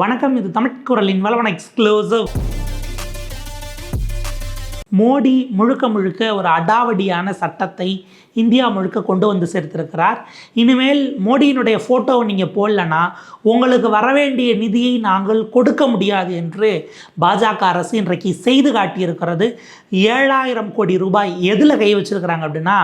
வணக்கம் இது தமிழ் குரலின் வளவன எக்ஸ்க்ளூசிவ் மோடி முழுக்க முழுக்க ஒரு அடாவடியான சட்டத்தை இந்தியா முழுக்க கொண்டு வந்து சேர்த்திருக்கிறார். இனிமேல் மோடியினுடைய ஃபோட்டோவை நீங்கள் போடலன்னா உங்களுக்கு வரவேண்டிய நிதியை நாங்கள் கொடுக்க முடியாது என்று பாஜக அரசு இன்றைக்கு செய்து காட்டியிருக்கிறது. ஏழாயிரம் கோடி ரூபாய் எதில் கை வச்சிருக்கிறாங்க அப்படின்னா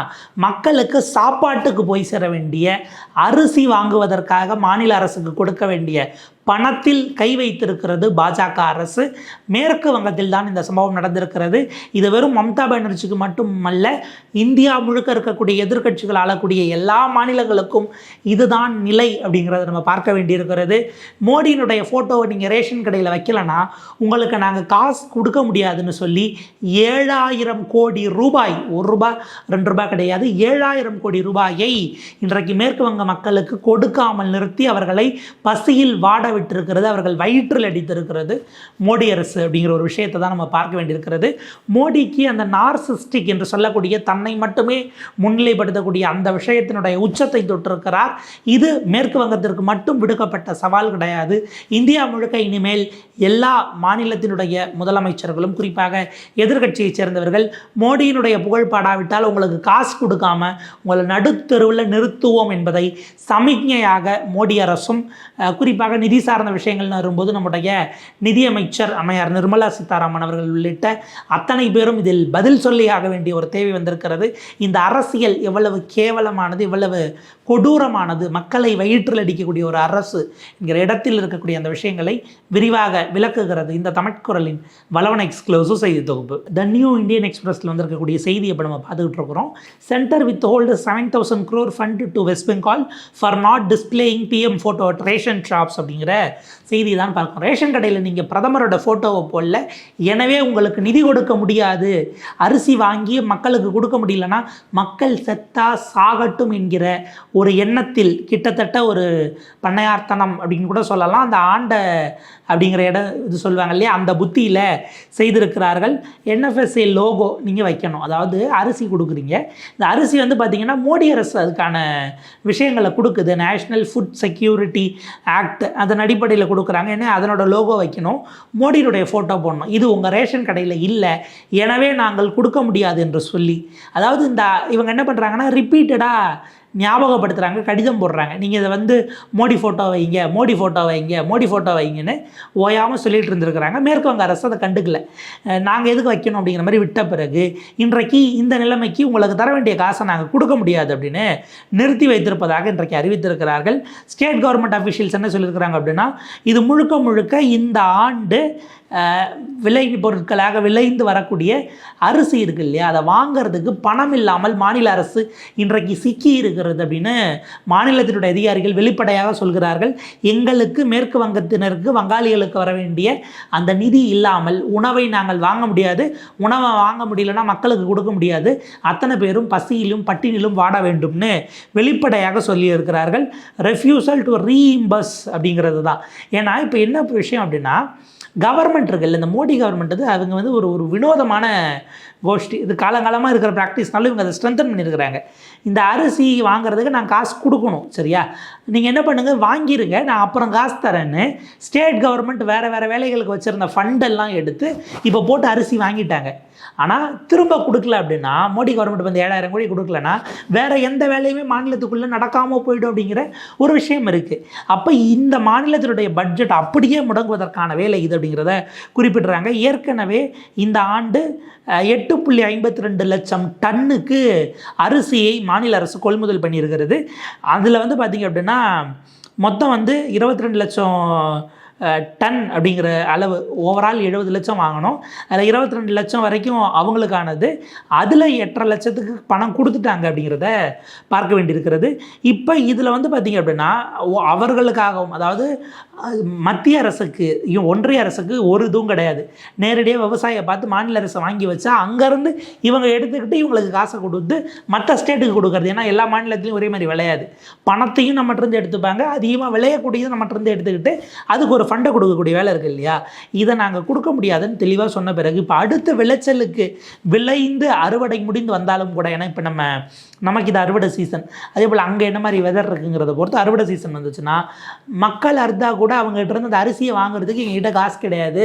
மக்களுக்கு சாப்பாட்டுக்கு போய் சேர வேண்டிய அரிசி வாங்குவதற்காக மாநில அரசுக்கு கொடுக்க வேண்டிய பணத்தில் கை வைத்திருக்கிறது பாஜக அரசு. மேற்கு வங்கத்தில் தான் இந்த சம்பவம் நடந்திருக்கிறது. இது வெறும் மம்தா பானர்ஜிக்கு மட்டுமல்ல இந்தியா முழுக்க இருக்கக்கூடிய எதிர்க்கட்சிகள் ஆளக்கூடிய எல்லா மாநிலங்களுக்கும் இதுதான் நிலை அப்படிங்கிறத நம்ம பார்க்க வேண்டியிருக்கிறது. மோடியினுடைய ஃபோட்டோவை நீங்கள் ரேஷன் கடையில் வைக்கலன்னா உங்களுக்கு நாங்கள் காசு கொடுக்க முடியாதுன்னு சொல்லி ஏழாயிரம் கோடி ரூபாய். ஒரு ரூபாய் ரெண்டு ரூபாய் கிடையாது. ஏழாயிரம் கோடி ரூபாயை இன்றைக்கு மேற்கு வங்க மக்களுக்கு கொடுக்காமல் நிறுத்தி அவர்களை பசியில் வாட விட்டிருக்கிறது அவர்கள் வயிற்றில் அடித்திருக்கிறது. மோடி அரசு அப்படிங்கிற ஒரு விஷயத்தை தான் நம்ம பார்க்க வேண்டியிருக்கிறது. மோடிக்கு அந்த நார்சிஸ்டிக் என்று சொல்லக்கூடிய தன்னை மட்டுமே முன்னிலைப்படுத்தக்கூடிய அந்த விஷயத்தினுடைய உச்சத்தை தொட்டிருக்கிறார். இது மேற்கு வங்கத்திற்கு மட்டும் விடுக்கப்பட்ட சவால் கிடையாது. இந்தியா முழுக்க இனிமேல் எல்லா மாநிலத்தினுடைய முதலமைச்சர்களும் குறிப்பாக எதிர்க்கட்சியைச் சேர்ந்தவர்கள். மோடியினுடைய புகழ் பாடாவிட்டால் உங்களுக்கு காசு கொடுக்காம உங்களை நடுத்தருவில் நிறுத்துவோம் என்பதை சமிக்ஞையாக மோடி அரசும் குறிப்பாக நிதி சார்ந்த விஷயங்கள்னு வரும்போது நம்முடைய நிதியமைச்சர் அம்மையார் நிர்மலா சீதாராமன் அவர்கள் உள்ளிட்ட அத்தனை பேரும் இதில் பதில் சொல்லியாக வேண்டிய ஒரு தேவை வந்திருக்கிறது. இந்த அரசியல் எவ்வளவு கேவலமானது எவ்வளவு கொடூரமானது மக்களை வயிற்றில் அடிக்கக்கூடிய ஒரு அரசு என்கிற இடத்தில் இருக்கக்கூடிய அந்த விஷயங்களை விரிவாக விளக்குகிறது இந்த தமிழ்குரலின் வளவன எக்ஸ்க்ளூசிவ் செய்தி தொகுப்பு. நியூ இந்தியன் எக்ஸ்பிரஸில் வந்திருக்கக்கூடிய செய்தியை இப்போ நம்ம பார்த்துக்கிட்டு இருக்கிறோம். Centre withhold seven thousand crore fund to West Bengal for not displaying PM photo ration shops அப்படிங்கிற செய்தி தான் பார்க்கணும் ரேஷன் கடையில் நீங்கள் பிரதமரோட ஃபோட்டோவை போடல. எனவே உங்களுக்கு நிதி கொடுக்க முடியாது. அரிசி வாங்கி மக்களுக்கு கொடுக்க முடியலன்னா மக்கள் செத்தா சாகட்டும் என்கிற ஒரு எண்ணத்தில் கிட்டத்தட்ட ஒரு பண்ணையார்த்தனம் அப்படின்னு கூட சொல்லலாம். அந்த ஆண்ட அப்படிங்கிற இடம் இது சொல்லுவாங்க இல்லையா? அந்த புத்தியில் செய்திருக்கிறார்கள். எஃப்எஸ்ஏ லோகோ நீங்கள் வைக்கணும். அதாவது அரிசி கொடுக்குறீங்க. இந்த அரிசி வந்து பார்த்திங்கன்னா மோடி அரசு அதுக்கான விஷயங்களை கொடுக்குது. நேஷ்னல் ஃபுட் செக்யூரிட்டி ஆக்ட் அதன் அடிப்படையில் கொடுக்குறாங்க. ஏன்னா அதனோட லோகோ வைக்கணும். மோடியினுடைய ஃபோட்டோ போடணும். இது உங்கள் ரேஷன் கடையில் இல்லை. எனவே நாங்கள் கொடுக்க முடியாது என்று சொல்லி. அதாவது இந்த இவங்க என்ன பண்ணுறாங்கன்னா ரிப்பீட்டடாக ஞாபகப்படுத்துகிறாங்க கடிதம் போடுறாங்க. நீங்கள் இதை வந்து மோடி ஃபோட்டோ வைங்க மோடி ஃபோட்டோ வைங்க மோடி ஃபோட்டோ வைங்கன்னு ஓயாமல் சொல்லிகிட்டு இருந்திருக்கிறாங்க. மேற்கு வங்க அரசு அதை கண்டுக்கல. நாங்கள் எதுக்கு வைக்கணும் அப்படிங்கிற மாதிரி விட்ட பிறகு இன்றைக்கு இந்த நிலைமைக்கு உங்களுக்கு தர வேண்டிய காசை நாங்கள் கொடுக்க முடியாது அப்படின்னு நிறுத்தி வைத்திருப்பதாக இன்றைக்கு அறிவித்திருக்கிறார்கள். ஸ்டேட் கவர்மெண்ட் அஃபிஷியல்ஸ் என்ன சொல்லியிருக்கிறாங்க அப்படின்னா இது முழுக்க முழுக்க இந்த ஆண்டு விலை பொருட்களாக விளைந்து வரக்கூடிய அரிசி இருக்கு இல்லையா? அதை வாங்குறதுக்கு பணம் இல்லாமல் மாநில அரசு இன்றைக்கு சிக்கி இருக்கிறது அப்படின்னு மாநிலத்தினுடைய அதிகாரிகள் வெளிப்படையாக சொல்கிறார்கள். எங்களுக்கு மேற்கு வங்கத்தினருக்கு வங்காளிகளுக்கு வர வேண்டிய அந்த நிதி இல்லாமல் உணவை நாங்கள் வாங்க முடியாது. உணவை வாங்க முடியலன்னா மக்களுக்கு கொடுக்க முடியாது. அத்தனை பேரும் பசியிலும் பட்டினிலும் வாட வேண்டும்னு வெளிப்படையாக சொல்லியிருக்கிறார்கள். ரெஃப்யூசல் டு ரீஇம்பஸ் அப்படிங்கிறது தான். ஏன்னா இப்போ என்ன விஷயம் அப்படின்னா கவர்மெண்ட் இருக்குல்ல இந்த மோடி கவர்மெண்ட் வந்து அவங்க வந்து ஒரு ஒரு வினோதமான கோஷ்டி. இது காலங்காலமாக இருக்கிற ப்ராக்டிஸ்னாலும் இவங்க அதை ஸ்ட்ரென்தன் பண்ணியிருக்கிறாங்க. இந்த அரிசி வாங்குறதுக்கு நான் காசு கொடுக்கணும் சரியா? நீங்கள் என்ன பண்ணுங்கள் வாங்கிருங்க நான் அப்புறம் காசு தரேன்னு ஸ்டேட் கவர்மெண்ட் வேறு வேறு வேலைகளுக்கு வச்சுருந்த ஃபண்டெல்லாம் எடுத்து இப்போ போட்டு அரிசி வாங்கிட்டாங்க. ஆனால் திரும்ப கொடுக்கல அப்படின்னா மோடி கவர்மெண்ட் வந்து ஏழாயிரம் கோடி கொடுக்கலன்னா வேறு எந்த வேலையுமே மாநிலத்துக்குள்ளே நடக்காமல் போயிடும் அப்படிங்கிற ஒரு விஷயம் இருக்குது அப்போ இந்த மாநிலத்தினுடைய பட்ஜெட் அப்படியே முடங்குவதற்கான வேலை இது அப்படிங்கிறத குறிப்பிட்றாங்க. ஏற்கனவே இந்த ஆண்டு எட்டு புள்ளி ஐம்பத்தி ரெண்டு லட்சம் டன்னுக்கு அரிசியை மாநில அரசு கொள்முதல் பண்ணியிருக்கிறது. அதில் வந்து பார்த்திங்க அப்படின்னா மொத்தம் வந்து இருபத்தி ரெண்டு லட்சம் டன் அப்படிங்கிற அளவு ஓவரால் எழுபது லட்சம் வாங்கினோம் அதில் இருபத்தி ரெண்டு லட்சம் வரைக்கும் அவங்களுக்கானது. அதில் எட்டரை லட்சத்துக்கு பணம் கொடுத்துட்டாங்க அப்படிங்கிறத பார்க்க வேண்டியிருக்கிறது. இப்போ இதில் வந்து பார்த்திங்க அப்படின்னா அவர்களுக்காகவும் அதாவது மத்திய அரசுக்கு ஒன்றிய அரசுக்கு ஒரு இதுவும் கிடையாது. நேரடியாக விவசாயியை பார்த்து மாநில அரசு வாங்கி வச்சா அங்கேருந்து இவங்க எடுத்துக்கிட்டு இவங்களுக்கு காசை கொடுத்து மற்ற ஸ்டேட்டுக்கு கொடுக்குறது. ஏன்னா எல்லா மாநிலத்திலையும் ஒரே மாதிரி விளையாது. பணத்தையும் நம்மகிட்ட இருந்து எடுத்துப்பாங்க. அதிகமாக விளையக்கூடியது நம்மகிட்ட இருந்து எடுத்துக்கிட்டு அதுக்கு ஒரு ஃபண்டை கொடுக்கக்கூடிய வேலை இருக்குது இல்லையா? இதை நாங்கள் கொடுக்க முடியாதுன்னு தெளிவாக சொன்ன பிறகு இப்போ அடுத்த விளைச்சலுக்கு விளைந்து அறுவடை முடிந்து வந்தாலும் கூட ஏன்னா இப்போ நம்ம நமக்கு இது அறுவடை சீசன் அதே போல் அங்கே என்ன மாதிரி வெதர் இருக்குங்கிறத பொறுத்து அறுவடை சீசன் வந்துச்சுன்னா மக்கள் அறுத்தா கூட அவங்ககிட்ட இருந்து அந்த அரிசியை வாங்குறதுக்கு எங்ககிட்ட காசு கிடையாது.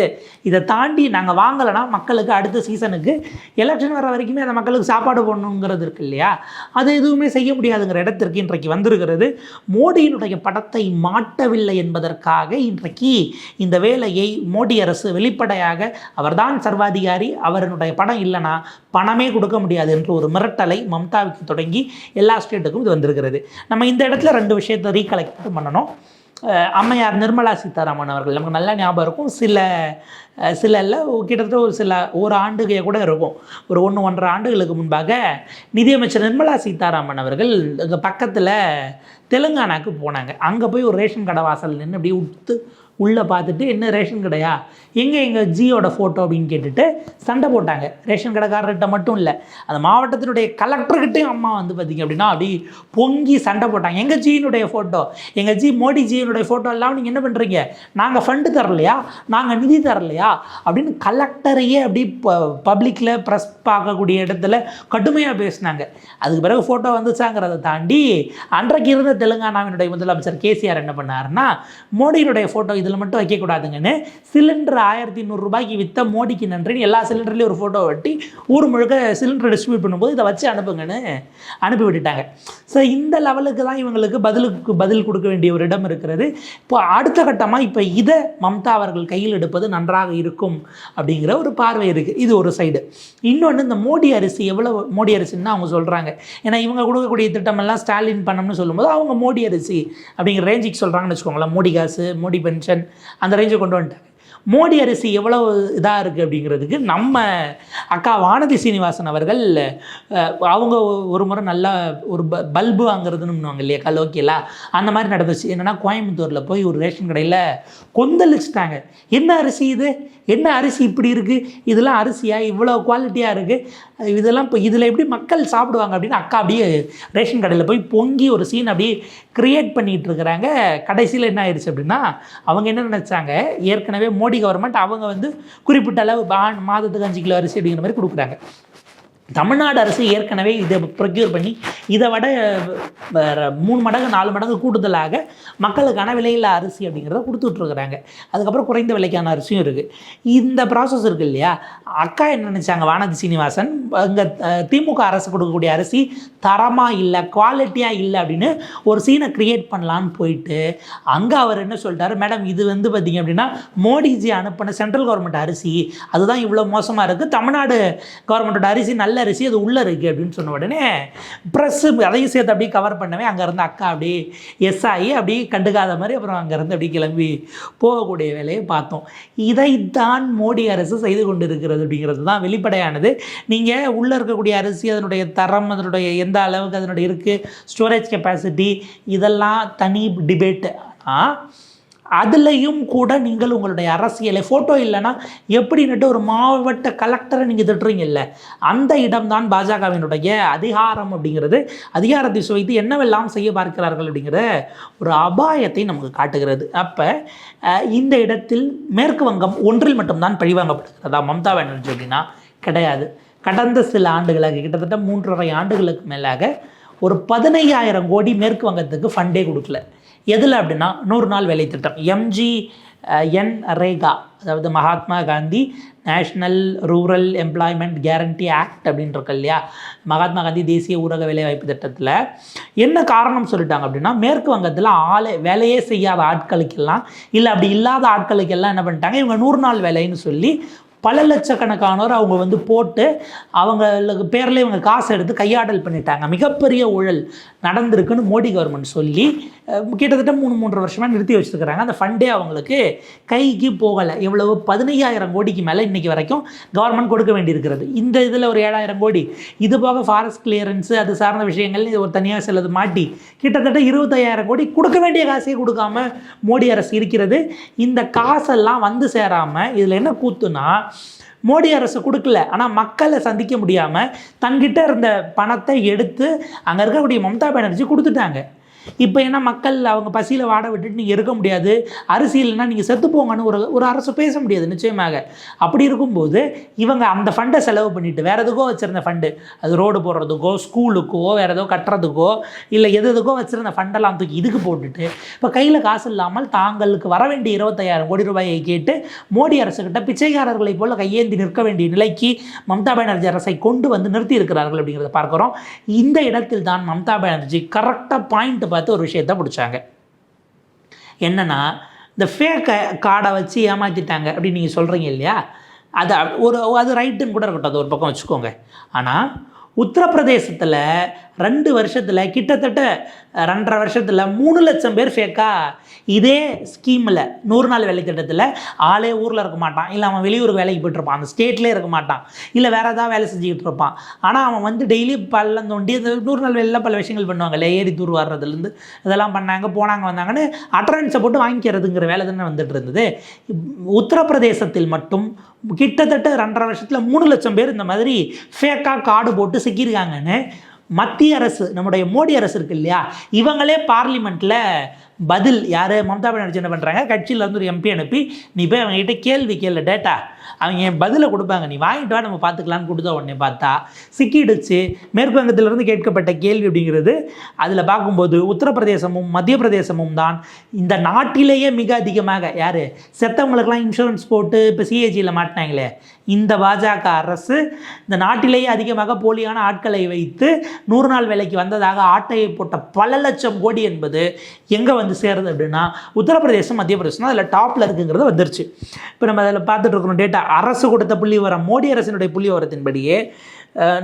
இதை தாண்டி நாங்கள் வாங்கலைன்னா மக்களுக்கு அடுத்த சீசனுக்கு எலெக்ஷன் வர வரைக்குமே அந்த மக்களுக்கு சாப்பாடு போடணுங்கிறது இருக்கு இல்லையா? அது எதுவுமே செய்ய முடியாதுங்கிற இடத்திற்கு இன்றைக்கு வந்திருக்கிறது. மோடியினுடைய படத்தை மாட்டவில்லை என்பதற்காக இன்றைக்கு இந்த வேலையை மோடி அரசு வெளிப்படையாக அவர்தான் சர்வாதிகாரி அவருடைய படம் இல்லைன்னா பணமே கொடுக்க முடியாது என்று ஒரு மிரட்டலை மம்தாவுக்கு தொடங்கி எல்லா ஸ்டேட்டுக்கும் இது வந்திருக்கிறது. நம்ம இந்த இடத்துல ரெண்டு விஷயத்தை ரீகலெக்ட் பண்ணணும். அம்மையார் நிர்மலா சீதாராமன் அவர்கள் நமக்கு நல்லா ஞாபகம் இருக்கும். சில சில இல்லை கிட்டத்தட்ட ஒரு சில ஒரு ஆண்டுகே கூட இருக்கும். ஒரு ஒன்று ஒன்றரை ஆண்டுகளுக்கு முன்பாக நிதியமைச்சர் நிர்மலா சீதாராமன் அவர்கள் இங்கே பக்கத்தில் தெலுங்கானாக்கு போனாங்க. அங்கே போய் ஒரு ரேஷன் கடை வாசல் நின்று அப்படியே உத்து உள்ளே பார்த்துட்டு என்ன ரேஷன் கடையா? எங்கே எங்கள் ஜியோட ஃபோட்டோ அப்படின்னு கேட்டுட்டு சண்டை போட்டாங்க. ரேஷன் கடைக்காரர்கிட்ட மட்டும் இல்லை. அந்த மாவட்டத்தினுடைய கலெக்டர்கிட்டையும் அம்மா வந்து பார்த்திங்க அப்படின்னா அப்படி பொங்கி சண்டை போட்டாங்க. எங்கள் ஜியினுடைய ஃபோட்டோ எங்கள் ஜி மோடி ஜியினுடைய ஃபோட்டோ எல்லாம் நீங்கள் என்ன பண்ணுறீங்க நாங்கள் ஃபண்டு தரலையா? நாங்கள் நிதி தரலையா? அப்படின்னு கலெக்டரையே அப்படி பப்ளிக்கில் ப்ரெஸ் பார்க்கக்கூடிய இடத்துல கடுமையாக பேசினாங்க. அதுக்கு பிறகு ஃபோட்டோ வந்துச்சாங்கிறத தாண்டி அன்றைக்கு இருந்த தெலுங்கானாவினுடைய முதலமைச்சர் கேசிஆர் என்ன பண்ணாருன்னா மோடியினுடைய ஃபோட்டோ இதில் மட்டும் வைக்கக்கூடாதுங்கன்னு சிலிண்டர் ஆயிரத்தி நூறுரூபாய்க்கு விற்ற மோடிக்கு நன்றின்னு எல்லா சிலிண்டர்லேயும் ஒரு ஃபோட்டோ வெட்டி ஊர் முழுக்க சிலிண்டர் டிஸ்ட்ரிபியூட் பண்ணும்போது இதை வச்சு அனுப்புங்கன்னு அனுப்பி விட்டுட்டாங்க. ஸோ இந்த லெவலுக்கு தான் இவங்களுக்கு பதிலுக்கு பதில் கொடுக்க வேண்டிய ஒரு இடம் இருக்கிறது. இப்போ அடுத்த கட்டமாக இப்போ இதை மம்தா அவர்கள் கையில் எடுப்பது நன்றாக இருக்கும் அப்படிங்கிற ஒரு பார்வை இருக்குது இது ஒரு சைடு இன்னொன்று இந்த மோடி அரிசி எவ்வளோ மோடி அரிசின்னு அவங்க சொல்கிறாங்க ஏன்னா இவங்க கொடுக்கக்கூடிய திட்டமெல்லாம் ஸ்டாலின் பண்ணணும்னு சொல்லும்போது அவங்க மோடி அரிசி அப்படிங்கிற ரேஞ்சுக்கு சொல்கிறாங்கன்னு வச்சுக்கோங்களேன். மோடி காசு மோடி பென்ஷன் அந்த ரேஞ்சை கொண்டு வந்துட்டாங்க. மோடி அரிசி எவ்வளவு இதாக இருக்குது அப்படிங்கிறதுக்கு நம்ம அக்கா வானதி சீனிவாசன் அவர்கள் அஹ், அவங்க ஒரு முறை நல்லா ஒரு ப பல்பு வாங்குறதுன்னு இல்லையா கலோக்கியலா அந்த மாதிரி நடந்துச்சு. என்னென்னா கோயம்புத்தூரில் போய் ஒரு ரேஷன் கடையில் கொந்தளிச்சிட்டாங்க. என்ன அரிசி இது? என்ன அரிசி இப்படி இருக்குது இதெல்லாம் அரிசியாக இவ்வளோ குவாலிட்டியாக இருக்குது இதெல்லாம் இப்போ இதில் எப்படி மக்கள் சாப்பிடுவாங்க அப்படின்னு அக்கா அப்படியே ரேஷன் கடையில் போய் பொங்கி ஒரு சீன் அப்படியே க்ரியேட் பண்ணிகிட்டு இருக்கிறாங்க. கடைசியில் என்ன ஆயிடுச்சு அப்படின்னா அவங்க என்ன நினச்சாங்க? ஏற்கனவே மோடி கவர்மெண்ட் அவங்க வந்து குறிப்பிட்ட அளவு மாதத்துக்கு அஞ்சு கிலோ அரிசி அப்படிங்கிற மாதிரி கொடுக்குறாங்க. தமிழ்நாடு அரசு ஏற்கனவே இதை ப்ரொக்யூர் பண்ணி இதை விட மூணு மடங்கு நாலு மடங்கு கூடுதலாக மக்களுக்கான விலையில்லா அரிசி அப்படிங்கிறத கொடுத்துட்ருக்குறாங்க. அதுக்கப்புறம் குறைந்த விலைக்கான அரிசியும் இருக்குது இந்த ப்ராசஸ் இருக்குது இல்லையா? அக்கா என்ன நினச்சாங்க? வானதி சீனிவாசன் இங்கே திமுக அரசு கொடுக்கக்கூடிய அரிசி தரமாக இல்லை குவாலிட்டியாக இல்லை அப்படின்னு ஒரு சீனை க்ரியேட் பண்ணலான்னு போயிட்டு அங்கே அவர் என்ன சொல்லிட்டாரு மேடம் இது வந்து பார்த்தீங்க அப்படின்னா மோடிஜி அனுப்பின சென்ட்ரல் கவர்மெண்ட் அரிசி அதுதான் இவ்வளோ மோசமாக இருக்குது தமிழ்நாடு கவர்மெண்ட்டோட அரிசி நல்ல அரிசி அது உள்ளே இருக்குது அப்படின்னு சொன்ன உடனே ப்ரெஸ்ஸு அதையும் சேர்த்து அப்படியே கவர் பண்ணவே அங்கே இருந்த அக்கா அப்படியே எஸ் ஆகி அப்படியே கண்டுக்காத மாதிரி அப்புறம் அங்கேருந்து அப்படியே கிளம்பி போகக்கூடிய வேலையை பார்த்தோம். இதைத்தான் மோடி அரசு செய்து கொண்டு இருக்கிறது அப்படிங்கிறது தான் வெளிப்படையானது. நீங்கள் உள்ளே இருக்கக்கூடிய அரிசி அதனுடைய தரம் அதனுடைய எந்த அளவுக்கு அதனுடைய இருக்குது ஸ்டோரேஜ் கெப்பாசிட்டி இதெல்லாம் தனி டிபேட்டு ஆனால் அதுலேயும் கூட நீங்கள் உங்களுடைய அரசியலை ஃபோட்டோ இல்லைன்னா எப்படின்னுட்டு ஒரு மாவட்ட கலெக்டரை நீங்கள் திட்டுறீங்கல்ல அந்த இடம்தான் பாஜகவினுடைய அதிகாரம் அப்படிங்கிறது. அதிகாரத்தை சுவைத்து என்னவெல்லாம் செய்ய பார்க்கிறார்கள் அப்படிங்கிற ஒரு அபாயத்தை நமக்கு காட்டுகிறது. அப்போ இந்த இடத்தில் மேற்கு வங்கம் ஒன்றில் மட்டும்தான் பழிவாங்கப்படுகிறதா? மம்தா பானர்ஜி அப்படின்னா கிடையாது. கடந்த சில ஆண்டுகளாக கிட்டத்தட்ட மூன்றரை ஆண்டுகளுக்கு மேலாக ஒரு பதினையாயிரம் கோடி மேற்கு வங்கத்துக்கு ஃபண்டே கொடுக்கல. எதில் அப்படின்னா நூறு நாள் வேலை திட்டம். எம்ஜி என் ரேகா அதாவது Mahatma Gandhi national rural employment guarantee act அப்படின்னு இருக்கு இல்லையா? மகாத்மா காந்தி தேசிய ஊரக வேலைவாய்ப்பு திட்டத்தில் என்ன காரணம் சொல்லிட்டாங்க அப்படின்னா மேற்கு வங்கத்தில் ஆளே வேலையே செய்யாத ஆட்களுக்கெல்லாம் இல்லை அப்படி இல்லாத ஆட்களுக்கெல்லாம் என்ன பண்ணிட்டாங்க? இவங்க நூறு நாள் வேலைன்னு சொல்லி பல லட்சக்கணக்கானோர் அவங்க வந்து போட்டு அவங்களுக்கு பேரில் இவங்க காசு எடுத்து கையாடல் பண்ணிட்டாங்க. மிகப்பெரிய ஊழல் நடந்திருக்குன்னு மோடி கவர்மெண்ட் சொல்லி கிட்டத்தட்ட மூணு மூன்று வருஷமாக நிறுத்தி வச்சுருக்கிறாங்க. அந்த ஃபண்டே அவங்களுக்கு கைக்கு போகலை. இவ்வளவு பதினையாயிரம் கோடிக்கு மேலே இன்றைக்கி வரைக்கும் கவர்மெண்ட் கொடுக்க வேண்டியிருக்கிறது. இந்த இதில் ஒரு ஏழாயிரம் கோடி. இது போக ஃபாரஸ்ட் கிளியரன்ஸு அது சார்ந்த விஷயங்கள் இது ஒரு தனியாக சிலது மாட்டி கிட்டத்தட்ட இருபத்தையாயிரம் கோடி கொடுக்க வேண்டிய காசையே கொடுக்காம மோடி அரசு இருக்கிறது. இந்த காசெல்லாம் வந்து சேராமல் இதில் என்ன கூத்துனா மோடி அரசு கொடுக்கல. ஆனால் மக்களை சந்திக்க முடியாமல் தன்கிட்ட இருந்த பணத்தை எடுத்து அங்கே இருக்கக்கூடிய மம்தா பானர்ஜி கொடுத்துட்டாங்க. இப்போ ஏன்னா மக்கள் அவங்க பசியில் வாட விட்டுட்டு நீங்கள் இருக்க முடியாது. அரிசி இல்லைன்னா நீங்கள் செத்து போங்கன்னு ஒரு ஒரு அரசு பேச முடியாது நிச்சயமாக. அப்படி இருக்கும்போது இவங்க அந்த ஃபண்டை செலவு பண்ணிவிட்டு வேறு எதுக்கோ வச்சுருந்த ஃபண்டு அது ரோடு போடுறதுக்கோ ஸ்கூலுக்கோ வேறு ஏதோ கட்டுறதுக்கோ இல்லை எது எதுக்கோ வச்சுருந்த ஃபண்டெல்லாம் தூக்கி இதுக்கு போட்டுட்டு இப்போ கையில் காசு இல்லாமல் தாங்களுக்கு வர வேண்டிய இருபத்தையாயிரம் கோடி ரூபாயை கேட்டு மோடி அரசுக்கிட்ட பிச்சைக்காரர்களைப் போல் கையேந்தி நிற்க வேண்டிய நிலைக்கு மம்தா பானர்ஜி அரசை கொண்டு வந்து நிறுத்தி இருக்கிறார்கள் அப்படிங்கிறத பார்க்குறோம். இந்த இடத்தில் தான் மம்தா பானர்ஜி கரெக்டாக பாயிண்ட் பார்த்து ஒரு விஷயத்தை பிடிச்சாங்க என்னென்னா இந்த ஃபேக்கை கார்டை வச்சு ஏமாற்றிட்டாங்க அப்படின்னு நீங்கள் சொல்கிறீங்க இல்லையா? அது ஒரு அது ரைட்டுன்னு கூட இருக்கட்டும். அது ஒரு பக்கம் வச்சுக்கோங்க. ஆனால் உத்தரப்பிரதேசத்தில் ரெண்டு வருஷத்தில் கிட்டத்தட்ட ரெண்டரை வருஷத்தில் மூணு லட்சம் பேர் ஃபேக்காக இதே ஸ்கீமில் நூறு நாள் வேலை திட்டத்தில் ஆளே ஊரில் இருக்க மாட்டான். இல்லை அவன் வெளியூருக்கு வேலைக்கு போய்ட்டு இருப்பான். அந்த ஸ்டேட்லேயே இருக்க மாட்டான். இல்லை வேறு ஏதாவது வேலை செஞ்சுக்கிட்டு இருப்பான். ஆனால் அவன் வந்து டெய்லி பள்ளம் தோண்டி அந்த நூறு நாள் வேலையில் பல விஷயங்கள் பண்ணுவாங்க. ஏறி தூர் வர்றதுலேருந்து இதெல்லாம் பண்ணாங்க போனாங்க வந்தாங்கன்னு அட்டரன்ஸை போட்டு வாங்கிக்கிறதுங்கிற வேலை தானே வந்துட்டு இருந்தது. உத்தரப்பிரதேசத்தில் மட்டும் கிட்டத்தட்ட ரெண்டரை வருஷத்தில் மூணு லட்சம் பேர் இந்த மாதிரி ஃபேக்காக கார்டு போட்டு சிக்கியிருக்காங்கன்னு மத்திய அரசு நம்முடைய மோடி அரசு இருக்கு இல்லையா? இவங்களே பார்லிமெண்ட்டில் பதில் யார்? மம்தா பானர்ஜி என்ன பண்ணுறாங்க கட்சியிலேருந்து ஒரு எம்பி அனுப்பி நீ போய் அவங்ககிட்ட கேள்வி கேள்வி டேட்டா அவங்க என் பதிலை கொடுப்பாங்க. நீ வாங்கிட்டு வா நம்ம பார்த்துக்கலான்னு கொடுத்த உடனே பார்த்தா. சிக்கிடுச்சு. மேற்கு வங்கத்திலிருந்து கேட்கப்பட்ட கேள்வி அப்படிங்கிறது அதில் பார்க்கும்போது உத்தரப்பிரதேசமும் மத்திய பிரதேசமும் தான் இந்த நாட்டிலேயே மிக அதிகமாக. யார்? செத்தவங்களுக்கெல்லாம் இன்சூரன்ஸ் போட்டு இப்போ சிஏஜியில் மாட்டினாங்களே. இந்த பாஜக அரசு இந்த நாட்டிலேயே அதிகமாக போலியான ஆட்களை வைத்து நூறு நாள் வேலைக்கு வந்ததாக ஆட்டையை போட்ட பல லட்சம் கோடி என்பது எங்கே வந்து சேருது அப்படின்னா உத்தரப்பிரதேசம் மத்திய பிரதேசம் அதில் டாப்பில் இருக்குங்கிறது வந்துருச்சு. இப்போ நம்ம அதில் பார்த்துட்டு இருக்கிறோம் டேட்டா அரசு கொடுத்த புள்ளி விவரம் மோடி அரசினுடைய புள்ளி விவரத்தின்படியே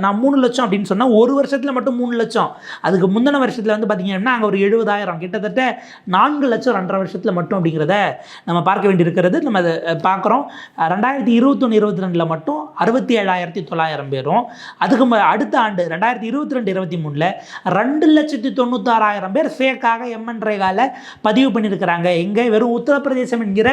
நான் மூணு லட்சம் அப்படின்னு சொன்னால் ஒரு வருஷத்தில் மட்டும் மூணு லட்சம். அதுக்கு முந்தின வருஷத்தில் வந்து பார்த்தீங்கன்னா அங்கே ஒரு எழுபதாயிரம். கிட்டத்தட்ட நான்கு லட்சம் ரெண்டரை வருஷத்தில் மட்டும் அப்படிங்கிறத நம்ம பார்க்க வேண்டியிருக்கிறது. நம்ம அதை பார்க்குறோம். ரெண்டாயிரத்தி இருபத்தொன்று இருபத்தி ரெண்டில் மட்டும் அறுபத்தி ஏழாயிரத்தி தொள்ளாயிரம் பேரும். அதுக்கு அடுத்த ஆண்டு ரெண்டாயிரத்தி இருபத்தி ரெண்டு இருபத்தி மூணில் ரெண்டு லட்சத்தி தொண்ணூத்தாறாயிரம் பேர் ஃபேக்காக எம்என் ரேகாவில் பதிவு பண்ணியிருக்கிறாங்க. எங்கே? வெறும் உத்தரப்பிரதேசம் என்கிற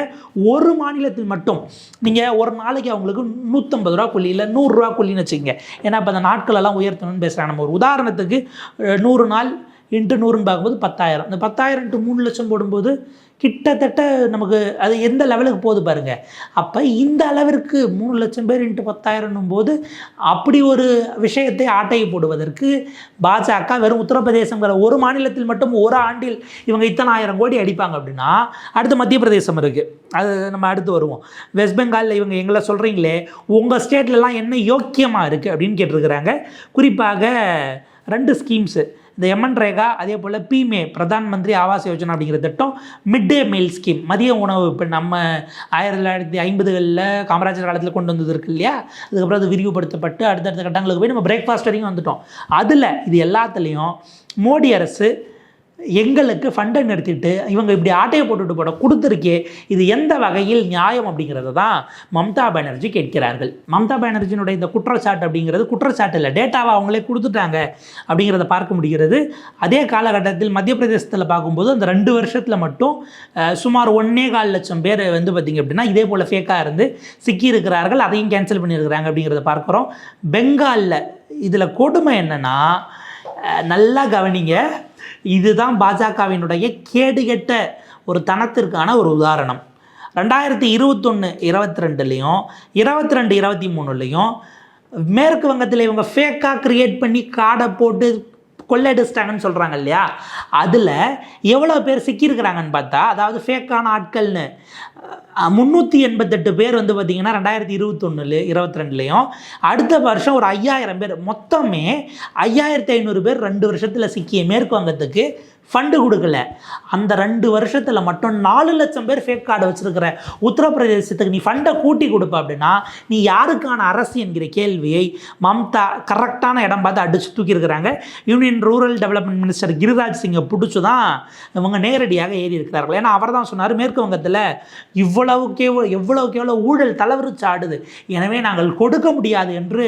ஒரு மாநிலத்தில் மட்டும். நீங்கள் ஒரு நாளைக்கு அவங்களுக்கு நூற்றம்பது ரூபா கூலி இல்லை நூறுரூவா கூலின்னு வச்சுக்கோங்க. ஏன்னா இப்போ அந்த நாட்கள் எல்லாம் உயர்த்தணும்னு பேசுகிறாங்க நம்ம ஒரு உதாரணத்துக்கு நூறு நாள் இன்ட்டு நூறுன்னு பார்க்கும்போது பத்தாயிரம். இந்த பத்தாயிரம் இன்ட்டு மூணு லட்சம் போடும்போது கிட்டத்தட்ட நமக்கு அது எந்த லெவலுக்கு போகுது பாருங்கள் அப்போ இந்த அளவிற்கு மூணு லட்சம் பேர் இன்ட்டு பத்தாயிரம்னும் போது அப்படி ஒரு விஷயத்தை ஆட்டையை போடுவதற்கு பாஜக வெறும் உத்தரப்பிரதேசங்கிற ஒரு மாநிலத்தில் மட்டும் ஒரு ஆண்டில் இவங்க இத்தனை ஆயிரம் கோடி அடிப்பாங்க அப்படின்னா அடுத்து மத்திய பிரதேசம் இருக்குது அது நம்ம அடுத்து வருவோம். வெஸ்ட் பெங்காலில் இவங்க எங்களை சொல்கிறீங்களே உங்கள் ஸ்டேட்லலாம் என்ன யோக்கியமாக இருக்குது அப்படின்னு கேட்டிருக்கிறாங்க. குறிப்பாக ரெண்டு ஸ்கீம்ஸு. இந்த எம்என் ரேகா அதே போல் பிமே பிரதான் மந்திரி ஆவாஸ் யோஜனா அப்படிங்கிற திட்டம் மிட் டே மீல் ஸ்கீம் மதிய உணவு. இப்போ நம்ம ஆயிரத்தி தொள்ளாயிரத்தி ஐம்பதுகளில் காமராஜர் காலத்தில் கொண்டு வந்தது இருக்கு இல்லையா? அதுக்கப்புறம் அது விரிவுபடுத்தப்பட்டு அடுத்தடுத்த கட்டங்களுக்கு போய் நம்ம பிரேக்ஃபாஸ்ட் வரைக்கும் வந்துட்டோம். அதில் இது எல்லாத்துலேயும் மோடி அரசு எங்களுக்கு ஃபண்டை நிறுத்திட்டு இவங்க இப்படி ஆட்டையை போட்டுட்டு போட கொடுத்துருக்கே இது எந்த வகையில் நியாயம் அப்படிங்கிறத தான் மம்தா பானர்ஜி கேட்கிறார்கள். மம்தா பானர்ஜியினுடைய இந்த குற்றச்சாட்டு அப்படிங்கிறது குற்றச்சாட்டு இல்லை டேட்டாவை அவங்களே கொடுத்துட்டாங்க அப்படிங்கிறத பார்க்க முடிகிறது. அதே காலகட்டத்தில் மத்திய பிரதேசத்தில் பார்க்கும்போது அந்த ரெண்டு வருஷத்தில் மட்டும் சுமார் ஒன்னே கால் லட்சம் பேர் வந்து பார்த்திங்க அப்படின்னா இதே போல் ஃபேக்காக இருந்து சிக்கியிருக்கிறார்கள் அதையும் கேன்சல் பண்ணியிருக்கிறாங்க அப்படிங்கிறத பார்க்குறோம். பெங்காலில் இதில் கொடுமை என்னென்னா நல்லா கவனிங்க இதுதான் பாஜகவினுடைய கேடுகெட்ட ஒரு தனத்திற்கான ஒரு உதாரணம். ரெண்டாயிரத்தி இருபத்தொன்று இருபத்தி ரெண்டுலேயும் இருபத்தி ரெண்டு இருபத்தி மூணுலேயும் மேற்கு வங்கத்தில் இவங்க ஃபேக்காக க்ரியேட் பண்ணி கார்டை போட்டு கொள்ளையடிச்சிட்டாங்கன்னு சொல்கிறாங்க இல்லையா? அதில் எவ்வளோ பேர் சிக்கியிருக்கிறாங்கன்னு பார்த்தா அதாவது ஃபேக்கான ஆட்கள்னு முந்நூற்றி எண்பத்தெட்டு பேர் வந்து பார்த்திங்கன்னா ரெண்டாயிரத்தி இருபத்தொன்னுல இருபத்தி ரெண்டுலேயும் அடுத்த வருஷம் ஒரு ஐயாயிரம் பேர். மொத்தமே ஐயாயிரத்தி ஐநூறு பேர் ரெண்டு வருஷத்தில் சிக்கிய மேற்கு வங்கத்துக்கு ஃபண்டு கொடுக்கல. அந்த ரெண்டு வருஷத்தில் மட்டும் நாலு லட்சம் பேர் ஃபேக் கார்டு வச்சுருக்கிற உத்தரப்பிரதேசத்துக்கு நீ ஃபண்டை கூட்டி கொடுப்ப அப்படின்னா நீ யாருக்கான அரசு என்கிற கேள்வியை மம்தா கரெக்டான இடம் பார்த்து அடிச்சு தூக்கியிருக்கிறாங்க. Union rural development minister Giriraj சிங்கை பிடிச்சி தான் இவங்க நேரடியாக ஏறி இருக்கிறார்கள். ஏன்னா அவர் தான் சொன்னார் மேற்கு வங்கத்தில் இவ்வளவுக்கு எவ்வளவுக்கு எவ்வளோ ஊழல் தலைவரிச்சு ஆடுது எனவே நாங்கள் கொடுக்க முடியாது என்று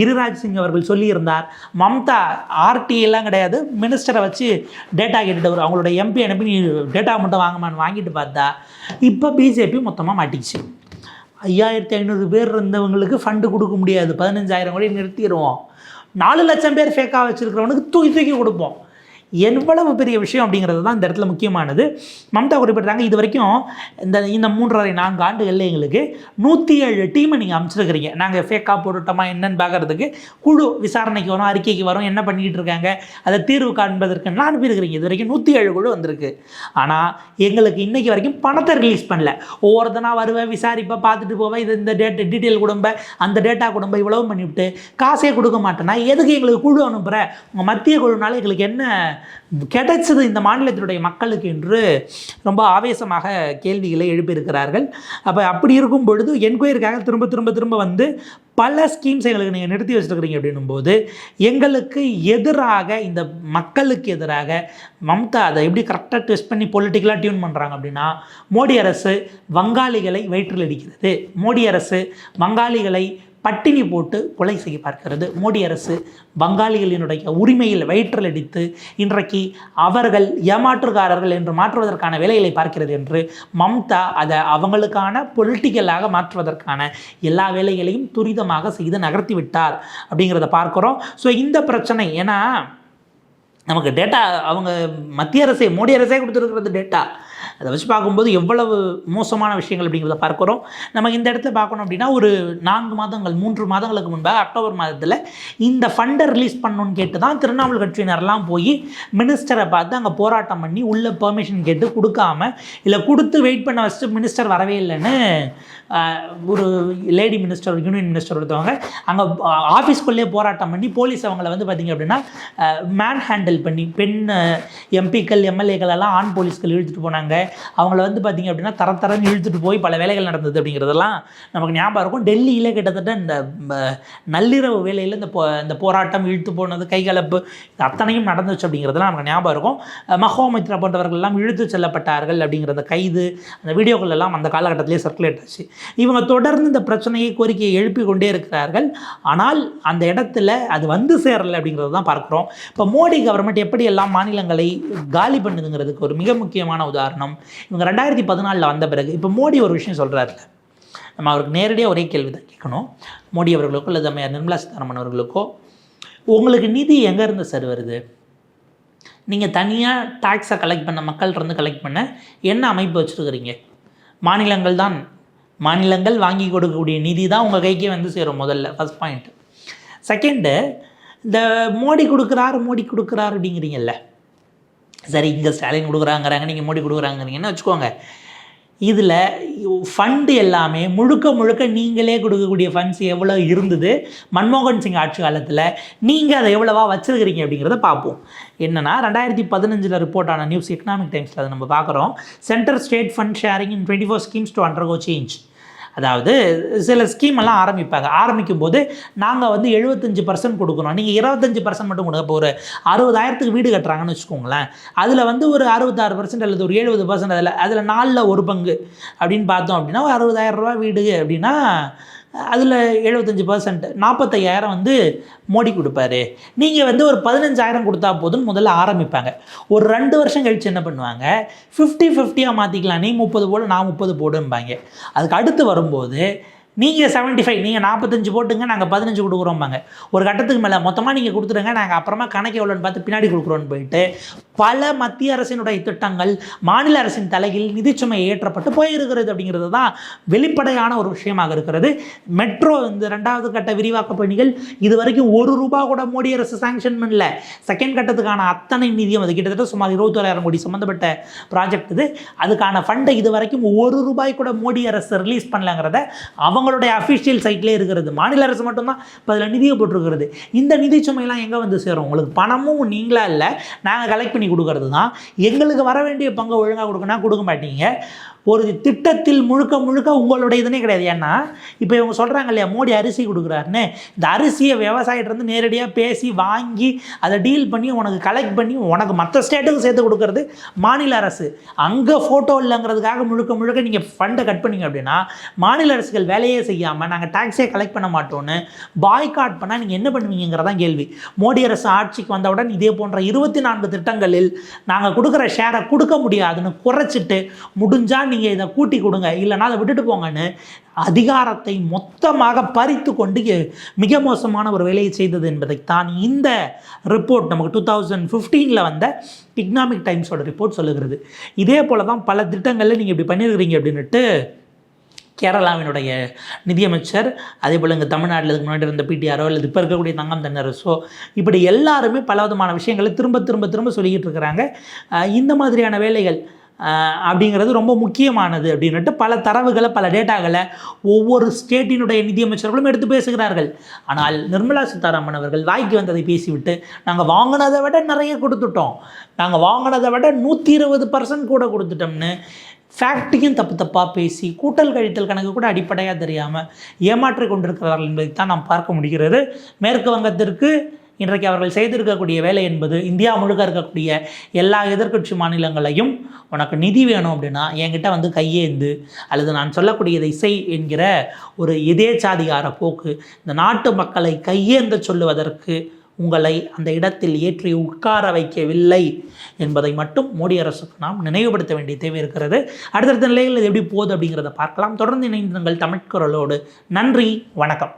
கிரிராஜ் சிங் அவர்கள் சொல்லியிருந்தார். மம்தா ஆர்டி எல்லாம் கிடையாது. மினிஸ்டரை வச்சு டேட்டா கேட்டுட்டு வரும் அவங்களோட எம்பி அனுப்பி நீ டேட்டா மட்டும் வாங்கமான்னு வாங்கிட்டு பார்த்தா இப்போ பிஜேபி மொத்தமாக மாட்டிக்கிச்சு. ஐயாயிரத்தி ஐநூறு பேர் இருந்தவங்களுக்கு ஃபண்டு கொடுக்க முடியாது. பதினஞ்சாயிரம் கோடி நிறுத்திடுவோம் நாலு லட்சம் பேர் ஃபேக்காக வச்சுருக்கிறவனுக்கு தூக்கி தூக்கி கொடுப்போம். எவ்வளவு பெரிய விஷயம் அப்படிங்கிறது தான் இந்த இடத்துல முக்கியமானது. மம்தா குறிப்பிட்றாங்க இது வரைக்கும் இந்த இந்த மூன்றரை நான்கு ஆண்டுகளில் எங்களுக்கு நூற்றி ஏழு டீமை நீங்கள் அமைச்சிருக்கிறீங்க நாங்கள் ஃபேக்காக போட்டுட்டோமா என்னன்னு பார்க்குறதுக்கு குழு விசாரணைக்கு வரும் அறிக்கைக்கு வரும் என்ன பண்ணிக்கிட்டு இருக்காங்க அதை தீர்வு காண்பதற்குலாம் அனுப்பியிருக்கிறீங்க. இது வரைக்கும் நூற்றி ஏழு குழு வந்திருக்கு. ஆனால் எங்களுக்கு இன்றைக்கி வரைக்கும் பணத்தை ரிலீஸ் பண்ணல. ஒவ்வொருத்தனா வருவேன் விசாரிப்பேன் பார்த்துட்டு போவேன் இது இந்த டேட் டீட்டெயில் கொடும்ப அந்த டேட்டா கொடும்ப இவ்வளவும் பண்ணிவிட்டு காசே கொடுக்க மாட்டேன்னா எதுக்கு எங்களுக்கு குழு அனுப்புகிற உங்கள் மத்திய குழுனால எங்களுக்கு என்ன கிடைச்சது இந்த மாநிலத்தினுடைய மக்களுக்கு என்று ரொம்ப ஆவேசமாக கேள்விகளை எழுப்பியிருக்கிறார்கள். அப்போ அப்படி இருக்கும் பொழுது என்கொயரிக்காக திரும்ப திரும்ப திரும்ப வந்து பல ஸ்கீம்ஸ் எங்களுக்கு நீங்கள் நிறுத்தி வச்சுருக்கிறீங்க அப்படின்னும் போது எங்களுக்கு எதிராக இந்த மக்களுக்கு எதிராக மம்தா அதை எப்படி கரெக்டாக டெஸ்ட் பண்ணி பொலிட்டிக்கலாக டியூன் பண்ணுறாங்க அப்படின்னா மோடி அரசு வங்காளிகளை வயிற்றில் அடிக்கிறது. மோடி அரசு வங்காளிகளை பட்டினி போட்டு கொலை செய்ய பார்க்கிறது. மோடி அரசு பங்காளிகளினுடைய உரிமையில் வயிற்றில் அடித்து இன்றைக்கு அவர்கள் ஏமாற்றுக்காரர்கள் என்று மாற்றுவதற்கான வேலைகளை பார்க்கிறது என்று மம்தா அதை அவங்களுக்கான பொலிட்டிக்கலாக மாற்றுவதற்கான எல்லா வேலைகளையும் துரிதமாக செய்து நகர்த்தி விட்டார் அப்படிங்கிறத பார்க்குறோம். ஸோ இந்த பிரச்சனை ஏன்னா நமக்கு டேட்டா அவங்க மத்திய அரசே மோடி அரசே கொடுத்துருக்கிறது டேட்டா அதை வச்சு பார்க்கும்போது எவ்வளவு மோசமான விஷயங்கள் அப்படிங்கிறத பார்க்குறோம். நம்ம இந்த இடத்துல பார்க்கணும் அப்படின்னா ஒரு நான்கு மாதங்கள் மூன்று மாதங்களுக்கு முன்பாக அக்டோபர் மாதத்தில் இந்த ஃபண்டை ரிலீஸ் பண்ணணும்னு கேட்டு தான் திருவண்ணாமலை கட்சியினர்லாம் போய் மினிஸ்டரை பார்த்து அங்கே போராட்டம் பண்ணி உள்ள பெர்மிஷன் கேட்டு கொடுக்காம இல்லை கொடுத்து வெயிட் பண்ண வச்சுட்டு மினிஸ்டர் வரவே இல்லைன்னு ஒரு லேடி மினிஸ்டர் யூனியன் மினிஸ்டர் ஒருத்தவங்க அங்கே ஆஃபீஸ்க்குள்ளேயே போராட்டம் பண்ணி போலீஸ் அவங்கள வந்து பார்த்திங்க அப்படின்னா மேன் ஹேண்டில் பண்ணி பெண் எம்பிக்கள் எம்எல்ஏக்கள் எல்லாம் ஆண் போலீஸ்கள் இழுத்துட்டு போனாங்க. அவங்கள வந்து பார்த்திங்க அப்படின்னா தரத்தரம் இழுத்துட்டு போய் பல வேலைகள் நடந்தது அப்படிங்கிறதெல்லாம் நமக்கு ஞாபகம் இருக்கும். டெல்லியிலே கிட்டத்தட்ட இந்த நள்ளிரவு வேலையில் இந்த போ இந்த போராட்டம் இழுத்து போனது கைகலப்பு இது அத்தனையும் நடந்துச்சு அப்படிங்கிறதுலாம் நமக்கு ஞாபகம் இருக்கும். மகோமித்ரா மஹோமித்ரா இழுத்து செல்லப்பட்டார்கள் அப்படிங்கிற அந்த கைது அந்த வீடியோக்கள் எல்லாம் அந்த காலகட்டத்திலே சர்க்குலேட் ஆச்சு. இவங்க தொடர்ந்து இந்த பிரச்சனையை கோரிக்கையை எழுப்பி கொண்டே இருக்கிறார்கள். ஆனால் அந்த இடத்துல அது வந்து சேரலை அப்படிங்கிறது தான் பார்க்குறோம். இப்போ மோடி கவர்மெண்ட் எப்படி எல்லாம் மாநிலங்களை காலி பண்ணுதுங்கிறதுக்கு ஒரு மிக முக்கியமான உதாரணம். இவங்க ரெண்டாயிரத்தி பதினாலில் வந்த பிறகு இப்போ மோடி ஒரு விஷயம் சொல்கிறாருல நம்ம அவருக்கு நேரடியாக ஒரே கேள்வி தான் கேட்கணும். மோடி அவர்களுக்கோ இல்லை நம்ம நிர்மலா சீதாராமன் அவர்களுக்கோ உங்களுக்கு நிதி எங்கேருந்து சார் வருது? நீங்கள் தனியாக டாக்ஸை கலெக்ட் பண்ண மக்கள்கிட்ட இருந்து கலெக்ட் பண்ண என்ன அமைப்பு வச்சுருக்கிறீங்க? மாநிலங்கள் தான் மாநிலங்கள் வாங்கி கொடுக்கக்கூடிய நிதி தான் உங்கள் கைக்கே வந்து சேரும் முதல்ல ஃபஸ்ட் பாயிண்ட் செகண்டு இந்த மோடி கொடுக்குறாரு மோடி கொடுக்குறாரு அப்படிங்கிறீங்கல்ல சரி இங்கே ஸ்டாலின் கொடுக்குறாங்கிறாங்க நீங்கள் மோடி கொடுக்குறாங்கிறீங்கன்னு வச்சுக்கோங்க. இதில் ஃபண்டு எல்லாமே முழுக்க முழுக்க நீங்களே கொடுக்கக்கூடிய ஃபண்ட்ஸ் எவ்வளோ இருந்தது? மன்மோகன் சிங் ஆட்சி காலத்தில் நீங்கள் அதை எவ்வளவா வச்சுருக்கிறீங்க அப்படிங்கிறத பார்ப்போம். என்னன்னா ரெண்டாயிரத்தி பதினஞ்சில் ரிப்போர்ட் ஆன நியூஸ் எக்கனாமிக் டைம்ஸில் அதை நம்ம பார்க்குறோம். Central state fund sharing in twenty four schemes to undergo change அதாவது சில ஸ்கீம் எல்லாம் ஆரம்பிப்பாங்க. ஆரம்பிக்கும் போது நாங்கள் வந்து எழுபத்தஞ்சு பர்சன்ட் கொடுக்குறோம் நீங்கள் இருபத்தஞ்சு பர்சன்ட் மட்டும் கொடுங்க. இப்போ ஒரு அறுபதாயிரத்துக்கு வீடு கட்டுறாங்கன்னு வச்சுக்கோங்களேன். அதில் வந்து ஒரு அறுபத்தாறு பர்சன்ட் அல்லது ஒரு எழுபது பர்சன்ட் அதில் அதில் நாலில் ஒரு பங்கு அப்படின்னு பார்த்தோம் அப்படின்னா ஒரு அறுபதாயிரம் ரூபா வீடு அப்படின்னா அதில் எழுபத்தஞ்சி பர்சன்ட் நாற்பத்தையாயிரம் வந்து மோடி கொடுப்பாரு. நீங்கள் வந்து ஒரு பதினஞ்சாயிரம் கொடுத்தா போதும்னு முதல்ல ஆரம்பிப்பாங்க. ஒரு ரெண்டு வருஷம் கழித்து என்ன பண்ணுவாங்க? ஃபிஃப்டி ஃபிஃப்டியாக மாற்றிக்கலாம் நீ முப்பது போடு நான் முப்பது போடும்பாங்க. அதுக்கு அடுத்து வரும்போது நீங்கள் செவன்ட்டி ஃபைவ் நீங்கள் நாற்பத்தஞ்சு போட்டுங்க நாங்கள் பதினஞ்சு கொடுக்குறோம்பாங்க. ஒரு கட்டத்துக்கு மேலே மொத்தமாக நீங்கள் கொடுத்துருங்க நாங்கள் அப்புறமா கணக்கு எவ்வளோன்னு பார்த்து பின்னாடி கொடுக்குறோன்னு போயிட்டு பல மத்திய அரசினுடைய திட்டங்கள் மாநில அரசின் தலையில் நிதிச்சுமை ஏற்றப்பட்டு போயிருக்கிறது அப்படிங்கிறது தான் வெளிப்படையான ஒரு விஷயமாக இருக்கிறது. மெட்ரோ இந்த ரெண்டாவது கட்ட விரிவாக்க பணிகள் இது வரைக்கும் ஒரு ரூபா கூட மோடி அரசு சாங்ஷன் பண்ணல. செகண்ட் கட்டத்துக்கான அத்தனை நிதியம் அது கிட்டத்தட்ட சுமார் இருபத்தோராயிரம் கோடி சம்மந்தப்பட்ட ப்ராஜெக்ட் இது. அதுக்கான ஃபண்டை இது வரைக்கும் ஒரு ரூபாய் கூட மோடி அரசு ரிலீஸ் பண்ணலங்கிறத அவங்களுடைய அஃபிஷியல் சைட்லேயே இருக்கிறது. மாநில அரசு மட்டும்தான் இப்போ அதில் நிதியை போட்டிருக்கிறது. இந்த நிதி சுமையெல்லாம் எங்கே வந்து சேரும்? உங்களுக்கு பணமும் நீங்களாக இல்லை நாங்கள் கலெக்ட் பண்ணி கொடுக்கறது தான் எங்களுக்கு வர வேண்டிய பங்கை ஒழுங்காக கொடுக்கணும் கொடுக்க மாட்டீங்க. ஒரு திட்டத்தில் முழுக்க முழுக்க உங்களுடைய இதுனே கிடையாது. ஏன்னா இப்போ இவங்க சொல்கிறாங்க இல்லையா மோடி அரிசி கொடுக்குறாருன்னு. இந்த அரிசியை விவசாயிட்டிருந்து நேரடியாக பேசி வாங்கி அதை டீல் பண்ணி உனக்கு கலெக்ட் பண்ணி உனக்கு மற்ற ஸ்டேட்டுக்கு சேர்த்து கொடுக்கறது மாநில அரசு. அங்கே ஃபோட்டோ இல்லைங்கிறதுக்காக முழுக்க முழுக்க நீங்கள் ஃபண்டை கட் பண்ணீங்க அப்படின்னா மாநில அரசுகள் வேலையே செய்யாமல் நாங்கள் டாக்ஸே கலெக்ட் பண்ண மாட்டோன்னு பாய்காட் பண்ணால் நீங்கள் என்ன பண்ணுவீங்கிறதான் கேள்வி. மோடி அரசு ஆட்சிக்கு வந்தவுடன் இதே போன்ற இருபத்தி நான்கு திட்டங்களில் நாங்கள் கொடுக்குற ஷேரை கொடுக்க முடியாதுன்னு குறைச்சிட்டு முடிஞ்சால் நீங்கள் இதை கூட்டி கொடுங்க இல்லைனா அதை விட்டுட்டு போங்கன்னு அதிகாரத்தை மொத்தமாக பறித்து கொண்டு மிக மோசமான ஒரு வேலையை செய்தது என்பதைத்தான் இந்த ரிப்போர்ட் நமக்கு டூ தௌசண்ட் ஃபிஃப்டீனில் வந்த இக்னாமிக் டைம்ஸோட ரிப்போர்ட் சொல்லுகிறது. இதே போல் தான் பல திட்டங்களில் நீங்கள் இப்படி பண்ணியிருக்கிறீங்க அப்படின்னுட்டு கேரளாவினுடைய நிதியமைச்சர் அதே போல் இங்கே தமிழ்நாட்டில் இதுக்கு முன்னாடி இருந்த பிடிஆரோ இல்லை இப்போ இருக்கக்கூடிய தங்கம் தென்னரசோ இப்படி எல்லாருமே பல விதமான விஷயங்களை திரும்ப திரும்ப திரும்ப சொல்லிக்கிட்டு இருக்கிறாங்க. இந்த மாதிரியான வேலைகள் அப்படிங்கிறது ரொம்ப முக்கியமானது அப்படின்னுட்டு பல தரவுகளை பல டேட்டாக்களை ஒவ்வொரு ஸ்டேட்டினுடைய நிதியமைச்சர்களும் எடுத்து பேசுகிறார்கள். ஆனால் நிர்மலா சீதாராமன் அவர்கள் வாய்க்கு வந்ததை பேசிவிட்டு நாங்கள் வாங்கினதை விட நிறைய கொடுத்துட்டோம். நாங்கள் வாங்கினதை விட நூற்றி இருபது பர்சன்ட் கூட கொடுத்துட்டோம்னு ஃபேக்ட்டையும் தப்பு தப்பாக பேசி கூட்டல் கழித்தல் கணக்கு கூட அடிப்படையாக தெரியாமல் ஏமாற்றிக் கொண்டிருக்கிறார்கள் என்பதை தான் நாம் பார்க்க முடிகிறது. மேற்கு வங்கத்திற்கு இன்றைக்கு அவர்கள் செய்திருக்கக்கூடிய வேலை என்பது இந்தியா முழுக்க இருக்கக்கூடிய எல்லா எதிர்க்கட்சி மாநிலங்களையும் உனக்கு நிதி வேணும் அப்படின்னா என்கிட்ட வந்து கையேந்து அல்லது நான் சொல்லக்கூடியதை செய் என்கிற ஒரு எதேச்சாதிகார போக்கு. இந்த நாட்டு மக்களை கையேந்த சொல்லுவதற்கு உங்களை அந்த இடத்தில் ஏற்றி உட்கார வைக்கவில்லை என்பதை மட்டும் மோடி அரசுக்கு நாம் நினைவுபடுத்த வேண்டிய தேவை இருக்கிறது. அடுத்தடுத்த நிலையில் இது எப்படி போகுது அப்படிங்கிறத பார்க்கலாம். தொடர்ந்து இணைந்துங்கள் தமிழ்குரலோடு நன்றி. வணக்கம்.